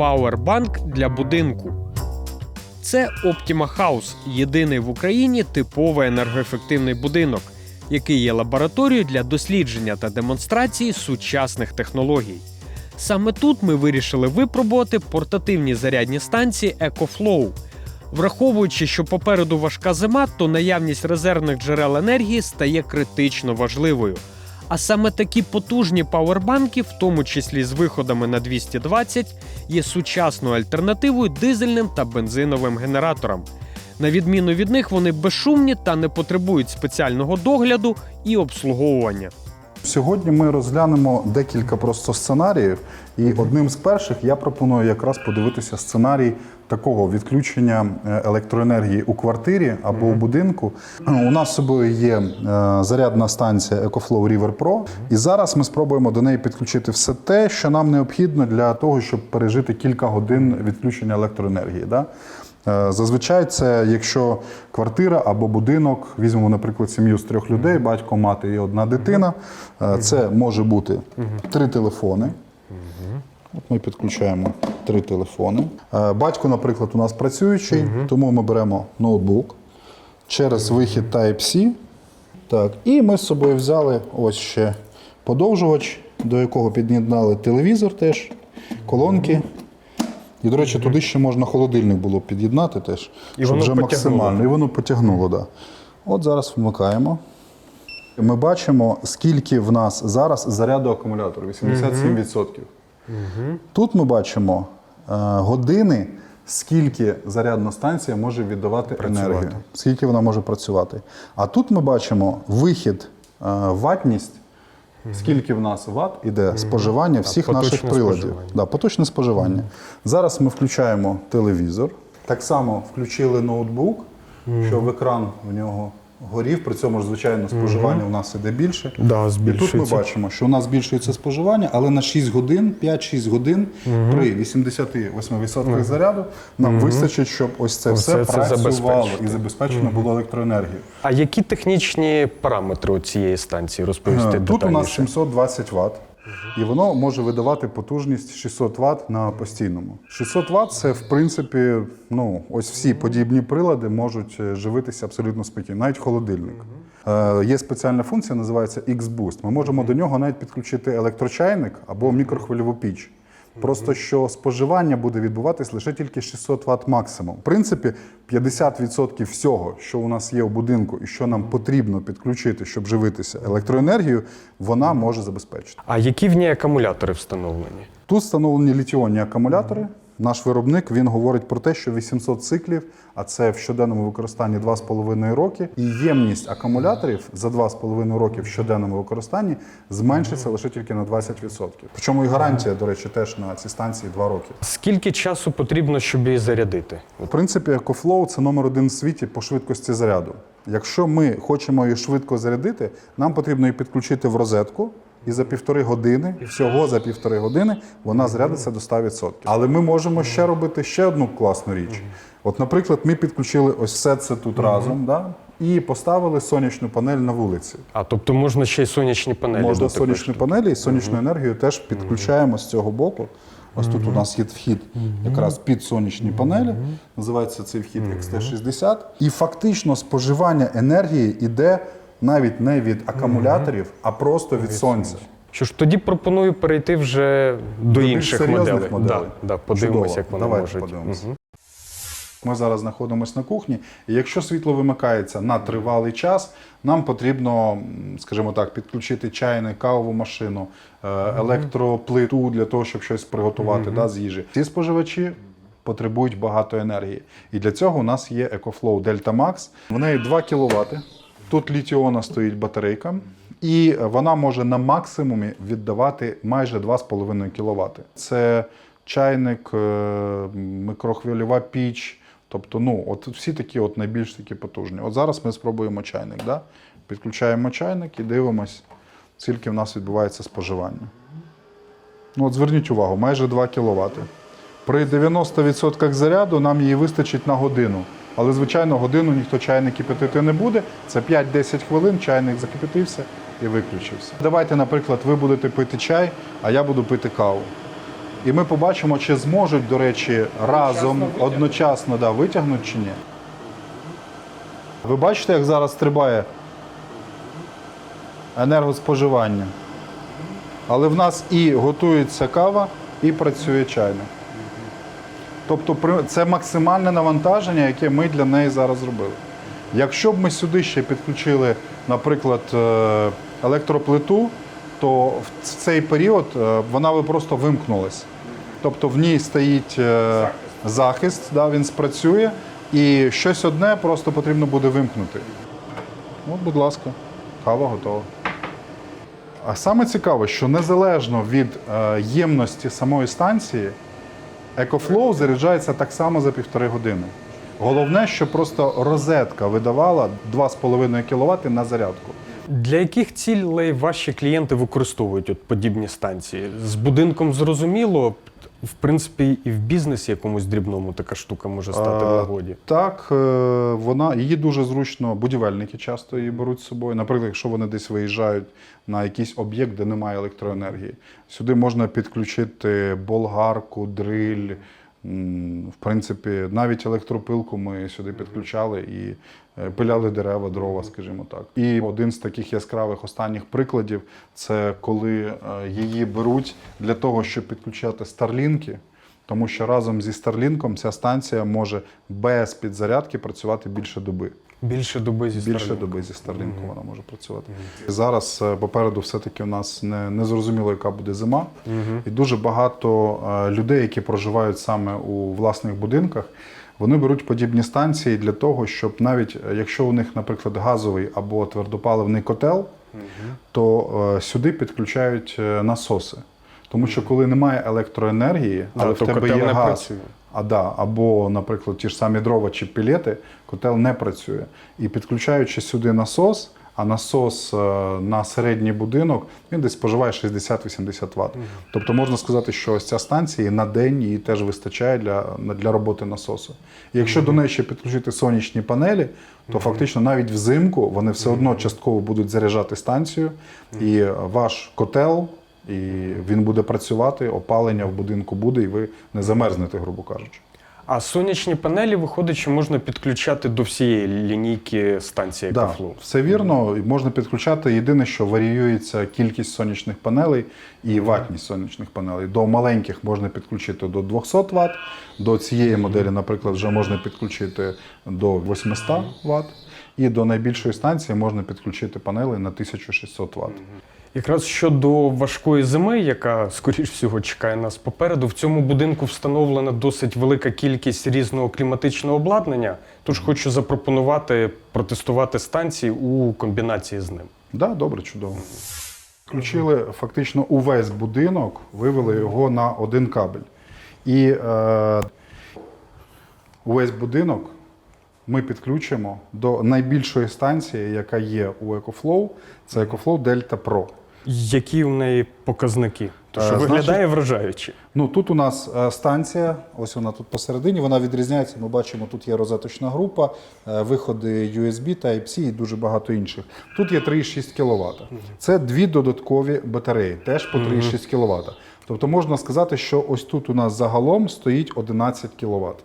пауербанк для будинку. Це Optima House – єдиний в Україні типовий енергоефективний будинок, який є лабораторією для дослідження та демонстрації сучасних технологій. Саме тут ми вирішили випробувати портативні зарядні станції EcoFlow. Враховуючи, що попереду важка зима, то наявність резервних джерел енергії стає критично важливою. А саме такі потужні пауербанки, в тому числі з виходами на 220, є сучасною альтернативою дизельним та бензиновим генераторам. На відміну від них, вони безшумні та не потребують спеціального догляду і обслуговування. Сьогодні ми розглянемо декілька просто сценаріїв, і одним з перших я пропоную якраз подивитися сценарій такого відключення е, електроенергії у квартирі або у будинку. У нас з собою є е, зарядна станція EcoFlow River Pro, і зараз ми спробуємо до неї підключити все те, що нам необхідно для того, щоб пережити кілька годин відключення електроенергії. Да? Е, Зазвичай це якщо квартира або будинок, візьмемо, наприклад, сім'ю з трьох людей, батько, мати і одна дитина. Е, Це може бути три телефони. От ми підключаємо три телефони. Е, Батько, наприклад, у нас працюючий, тому ми беремо ноутбук через вихід Type-C. Так, і ми з собою взяли ось ще подовжувач, до якого під'єднали телевізор теж, колонки. І, до речі, туди ще можна холодильник було під'єднати теж, І щоб вже потягнуло. максимально. І воно потягнуло, так. Да. От зараз вмикаємо. Ми бачимо, скільки в нас зараз заряду акумулятору 87%. Тут ми бачимо е, години, скільки зарядна станція може віддавати енергію, скільки вона може працювати. А тут ми бачимо вихід, е, ватність, скільки в нас ват іде споживання всіх наших приладів. споживання. Да, поточне споживання. Зараз ми включаємо телевізор. Так само включили ноутбук, що в екран в нього горів. При цьому ж, звичайно, споживання у нас іде більше. Да, І тут ми збільшується. бачимо, що у нас збільшується споживання, але на 6 годин, 5-6 годин при 88% заряду нам вистачить, щоб ось це Ось все, це працювало забезпечити. і забезпечено було електроенергією. А які технічні параметри у цієї станції розповісти Е, Тут у нас детальніше? 720 Вт, і воно може видавати потужність 600 Вт на постійному. 600 Вт це в принципі, ну ось всі подібні прилади можуть е, живитися абсолютно спокійно, навіть холодильник. Е, Є спеціальна функція, називається X-Boost. Ми можемо до нього навіть підключити електрочайник або мікрохвильову піч. Просто що споживання буде відбуватись лише тільки 600 Вт максимум. В принципі, 50% всього, що у нас є у будинку, і що нам потрібно підключити, щоб живитися електроенергією, вона може забезпечити. А які в ній акумулятори встановлені? Тут встановлені літіонні акумулятори. Наш виробник він говорить про те, що 800 циклів, а це в щоденному використанні 2,5 роки. І ємність акумуляторів за 2,5 роки в щоденному використанні зменшиться лише тільки на 20%. Причому і гарантія, до речі, теж на ці станції 2 роки. Скільки часу потрібно, щоб її зарядити? В принципі, EcoFlow – це номер один в світі по швидкості заряду. Якщо ми хочемо її швидко зарядити, нам потрібно її підключити в розетку. І за півтори години, всього за півтори години, вона зарядиться до 100%. Але ми можемо ще робити ще одну класну річ. От, наприклад, ми підключили ось все це тут разом, да? і поставили сонячну панель на вулиці. А тобто можна ще й сонячні панелі Можна такої сонячні панелі і сонячну енергію теж підключаємо з цього боку. Ось тут у нас є вхід якраз під сонячні панелі. Називається цей вхід XT60. І фактично споживання енергії йде навіть не від акумуляторів, а просто від сонця. Що ж тоді пропоную перейти вже до, більш інших серйозних моделей. моделей. Да, да, подивимося, Чудово. як вони Давайте можуть. подивимося. Мгм. Ми зараз знаходимося на кухні, і якщо світло вимикається на тривалий час, нам потрібно, м, скажімо так, підключити чайник, кавову машину, е, електроплиту для того, щоб щось приготувати да, з їжі. Ці споживачі потребують багато енергії. І для цього у нас є EcoFlow Delta Max. В неї 2 кВт. Тут літіона стоїть батарейка, і вона може на максимумі віддавати майже 2,5 кВт. Це чайник, е, микрохвильова піч. Тобто, ну, от всі такі от найбільш такі потужні. От зараз ми спробуємо чайник. Да? Підключаємо чайник і дивимось, скільки в нас відбувається споживання. Ну, от зверніть увагу, майже 2 кВт. При 90% заряду нам її вистачить на годину. Але, звичайно, годину ніхто чайник кипятити не буде. Це 5-10 хвилин, чайник закипятився і виключився. Давайте, наприклад, ви будете пити чай, а я буду пити каву. І ми побачимо, чи зможуть, до речі, разом витягнути. одночасно да, витягнути чи ні. Ви бачите, як зараз стрибає енергоспоживання. Але в нас і готується кава, і працює чайник. Тобто це максимальне навантаження, яке ми для неї зараз зробили. Якщо б ми сюди ще підключили, наприклад, е, електроплиту, то в цей період е, вона би просто вимкнулась. Тобто в ній стоїть е, захист, да, він спрацює, і щось одне просто потрібно буде вимкнути. От, будь ласка, кава готова. А саме цікаве, що незалежно від ємності самої станції, EcoFlow заряджається так само за півтори години. Головне, що просто розетка видавала 2,5 кВт на зарядку. Для яких цілей ваші клієнти використовують от подібні станції? З будинком зрозуміло, в принципі, і в бізнесі якомусь дрібному така штука може стати в Е, нагоді. Так, е, вона її дуже зручно, будівельники часто її беруть з собою. Наприклад, якщо вони десь виїжджають на якийсь об'єкт, де немає електроенергії, сюди можна підключити болгарку, дриль. В принципі, навіть електропилку ми сюди підключали і е, пиляли дерева, дрова, скажімо так. І один з таких яскравих останніх прикладів це коли е, її беруть для того, щоб підключати старлінки. Тому що разом зі Старлінком ця станція може без підзарядки працювати більше доби. Більше доби зі Більше сторони. доби зі Старлінком вона може працювати. Зараз е, попереду все-таки у нас не, не зрозуміло, яка буде зима. І дуже багато е, людей, які проживають саме у власних будинках, вони беруть подібні станції для того, щоб навіть е, якщо у них, наприклад, газовий або твердопаливний котел, то е, сюди підключають насоси. Тому що коли немає електроенергії, Да, але в то тебе котел є не газ, працює. а да, або, наприклад, ті ж самі дрова чи пілети, котел не працює. І підключаючи сюди насос, а насос е, на середній будинок він десь споживає 60-80 Вт. Тобто можна сказати, що ось ця станція на день її теж вистачає для, для роботи насосу. І якщо до неї ще підключити сонячні панелі, то фактично навіть взимку вони все одно частково будуть заряджати станцію, і ваш котел. І він буде працювати, опалення в будинку буде, і ви не замерзнете, грубо кажучи. А сонячні панелі, виходить, що можна підключати до всієї лінійки станції Да, EcoFlow. все вірно. Можна підключати. Єдине, що варіюється кількість сонячних панелей і ватність сонячних панелей. До маленьких можна підключити до 200 Вт, до цієї моделі, наприклад, вже можна підключити до 800 Вт. І до найбільшої станції можна підключити панели на 1600 Вт. Якраз щодо важкої зими, яка скоріш всього чекає нас попереду, в цьому будинку встановлена досить велика кількість різного кліматичного обладнання. Тож хочу запропонувати протестувати станції у комбінації з ним. Да, добре, чудово. Включили фактично увесь будинок, вивели його на один кабель. І е, увесь будинок ми підключимо до найбільшої станції, яка є у EcoFlow. Це EcoFlow Delta Pro. Які у неї показники? То що Е, виглядає вражаюче. Ну тут у нас е, станція, ось вона тут посередині. Вона відрізняється. Ми бачимо, тут є розеточна група, е, виходи USB, Type-C і дуже багато інших. Тут є 3,6 кВт. Це дві додаткові батареї, теж по 3,6 кВт. Тобто можна сказати, що ось тут у нас загалом стоїть 11 кВт.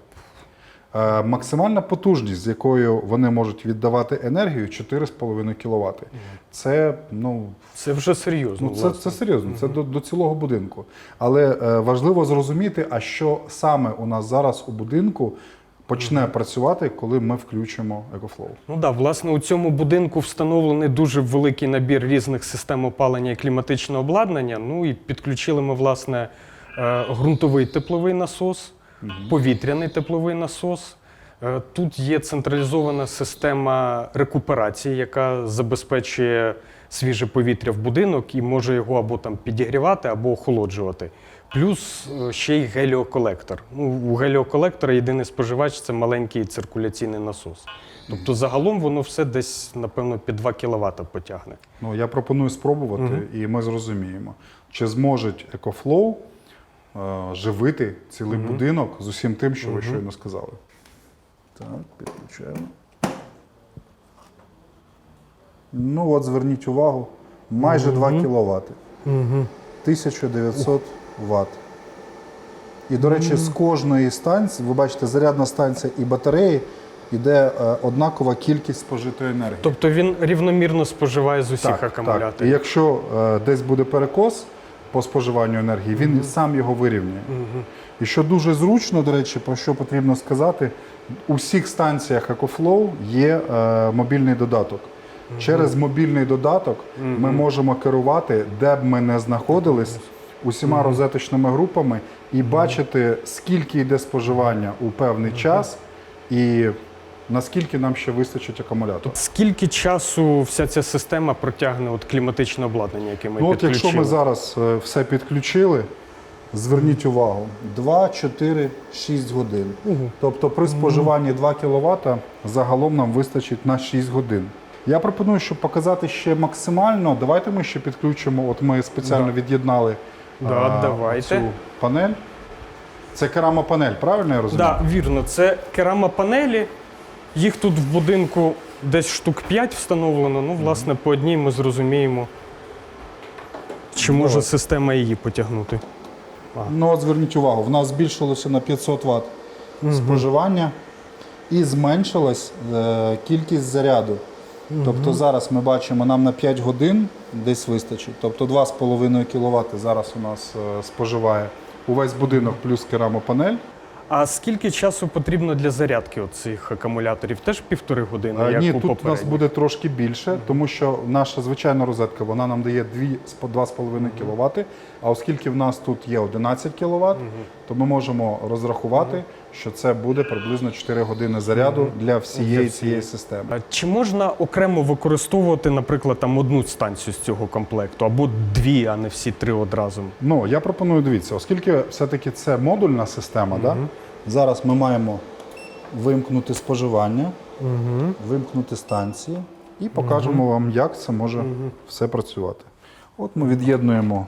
Е, Максимальна потужність, з якою вони можуть віддавати енергію, 4,5 кВт. Це ну, Це вже серйозно. Ну, це, власне. це серйозно, це до, до цілого будинку. Але е, важливо зрозуміти, а що саме у нас зараз у будинку почне працювати, коли ми включимо EcoFlow. Ну да, власне, у цьому будинку встановлений дуже великий набір різних систем опалення і кліматичного обладнання. Ну і підключили ми, власне, е, ґрунтовий тепловий насос, повітряний тепловий насос. Е, Тут є централізована система рекуперації, яка забезпечує свіже повітря в будинок і може його або там підігрівати, або охолоджувати. Плюс е, ще й геліоколектор. Ну, у геліоколектора єдиний споживач це маленький циркуляційний насос. Тобто загалом воно все десь, напевно, під 2 кВт потягне. Ну, я пропоную спробувати, і ми зрозуміємо, чи зможуть EcoFlow живити цілий будинок з усім тим, що ви щойно сказали. Так, підключаємо. Ну, от зверніть увагу, майже 2 кВт. 1900 Вт. І, до речі, з кожної станції, ви бачите, зарядна станція і батареї йде е, однакова кількість спожитої енергії. Тобто він рівномірно споживає з усіх Так, І якщо е, десь буде перекос по споживанню енергії, він сам його вирівнює. І що дуже зручно, до речі, про що потрібно сказати, у всіх станціях EcoFlow є е, мобільний додаток. Через мобільний додаток ми можемо керувати, де б ми не знаходились, усіма розеточними групами і бачити, скільки йде споживання у певний час і наскільки нам ще вистачить акумулятор. Скільки часу вся ця система протягне от кліматичне обладнання, яке ми Ну, от підключили? якщо ми зараз е, все підключили, зверніть увагу, 2, 4, 6 годин. Тобто при споживанні 2 кВт загалом нам вистачить на 6 годин. Я пропоную, щоб показати ще максимально. Давайте ми ще підключимо. От ми спеціально від'єднали Да, а, давайте. цю панель. Це керамопанель, правильно я розумію? Так, вірно, це керамопанелі. Їх тут в будинку десь штук 5 встановлено. Ну, власне, по одній ми зрозуміємо, чи може система її потягнути. Ну, от зверніть увагу, в нас збільшилося на 500 Вт споживання і зменшилась е, кількість заряду. Тобто зараз ми бачимо, нам на 5 годин десь вистачить. Тобто 2,5 кВт зараз у нас е, споживає увесь будинок плюс керамопанель. А скільки часу потрібно для зарядки цих акумуляторів? Теж півтори години, Е, як Ні, у тут у нас попередніх? буде трошки більше, тому що наша звичайна розетка вона нам дає 2, 2,5 кВт. А оскільки в нас тут є 11 кВт, то ми можемо розрахувати, що це буде приблизно 4 години заряду для всієї цієї системи. А Чи можна окремо використовувати, наприклад, там одну станцію з цього комплекту, або дві, а не всі три одразу? Ну, я пропоную дивіться, оскільки все-таки це модульна система, да? зараз ми маємо вимкнути споживання, вимкнути станції і покажемо вам, як це може все працювати. От ми від'єднуємо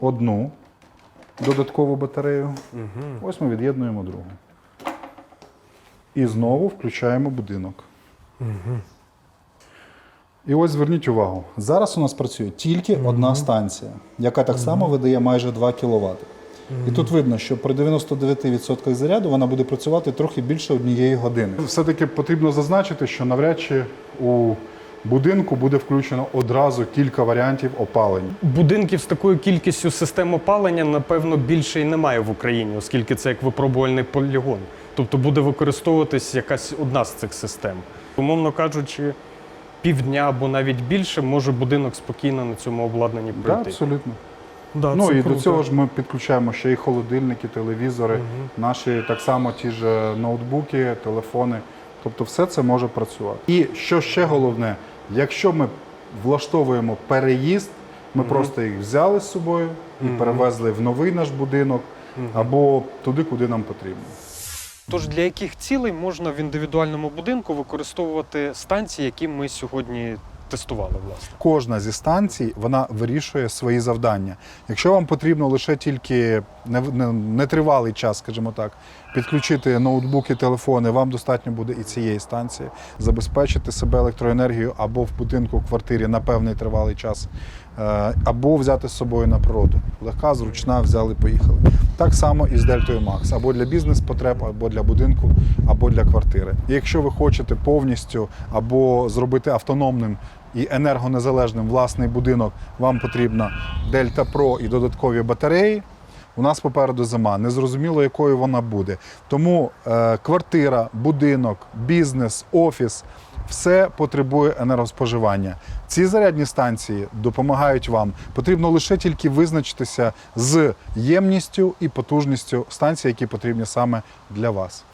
одну додаткову батарею, ось ми від'єднуємо другу. І знову включаємо будинок. І ось зверніть увагу, зараз у нас працює тільки одна станція, яка так само видає майже 2 кВт. І тут видно, що при 99% заряду вона буде працювати трохи більше однієї години. Все-таки потрібно зазначити, що навряд чи у будинку буде включено одразу кілька варіантів опалення. Будинків з такою кількістю систем опалення, напевно, більше і немає в Україні, оскільки це як випробувальний полігон. Тобто буде використовуватись якась одна з цих систем. Умовно кажучи, півдня або навіть більше може будинок спокійно на цьому обладнанні Так, пройти. абсолютно. Да, Ну і круто. до цього ж ми підключаємо ще і холодильники, телевізори, наші так само ті ж ноутбуки, телефони. Тобто все це може працювати. І що ще головне, якщо ми влаштовуємо переїзд, ми просто їх взяли з собою і перевезли в новий наш будинок або туди, куди нам потрібно. Тож для яких цілей можна в індивідуальному будинку використовувати станції, які ми сьогодні тестували, власне? Кожна зі станцій вона вирішує свої завдання. Якщо вам потрібно лише тільки не- не- нетривалий час, скажімо так, підключити ноутбуки, телефони, вам достатньо буде і цієї станції, забезпечити себе електроенергією або в будинку, в квартирі на певний тривалий час, або взяти з собою на природу. Легка, зручна, взяли, поїхали. Так само і з Дельтою Макс, або для бізнес-потреб, або для будинку, або для квартири. І якщо ви хочете повністю або зробити автономним і енергонезалежним власний будинок, вам потрібна Дельта Про і додаткові батареї. У нас попереду зима, незрозуміло, якою вона буде. Тому е, квартира, будинок, бізнес, офіс все потребує енергоспоживання. Ці зарядні станції допомагають вам. Потрібно лише тільки визначитися з ємністю і потужністю станцій, які потрібні саме для вас.